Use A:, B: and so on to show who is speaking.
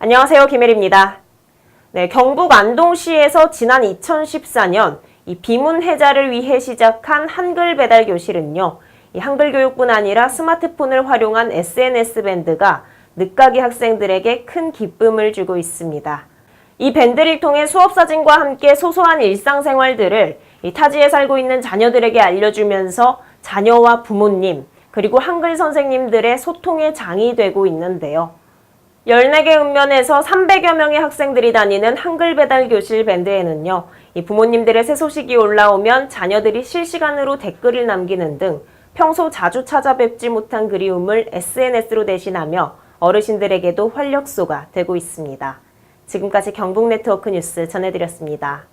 A: 안녕하세요. 김혜리입니다. 네, 경북 안동시에서 지난 2014년 이 비문 해자를 위해 시작한 한글 배달 교실은요. 이 한글 교육뿐 아니라 스마트폰을 활용한 SNS 밴드가 늦가기 학생들에게 큰 기쁨을 주고 있습니다. 이 밴드를 통해 수업 사진과 함께 소소한 일상생활들을 이 타지에 살고 있는 자녀들에게 알려주면서 자녀와 부모님, 그리고 한글 선생님들의 소통의 장이 되고 있는데요. 14개 읍면에서 300여 명의 학생들이 다니는 한글 배달 교실 밴드에는요, 이 부모님들의 새 소식이 올라오면 자녀들이 실시간으로 댓글을 남기는 등 평소 자주 찾아뵙지 못한 그리움을 SNS로 대신하며 어르신들에게도 활력소가 되고 있습니다. 지금까지 경북 네트워크 뉴스 전해드렸습니다.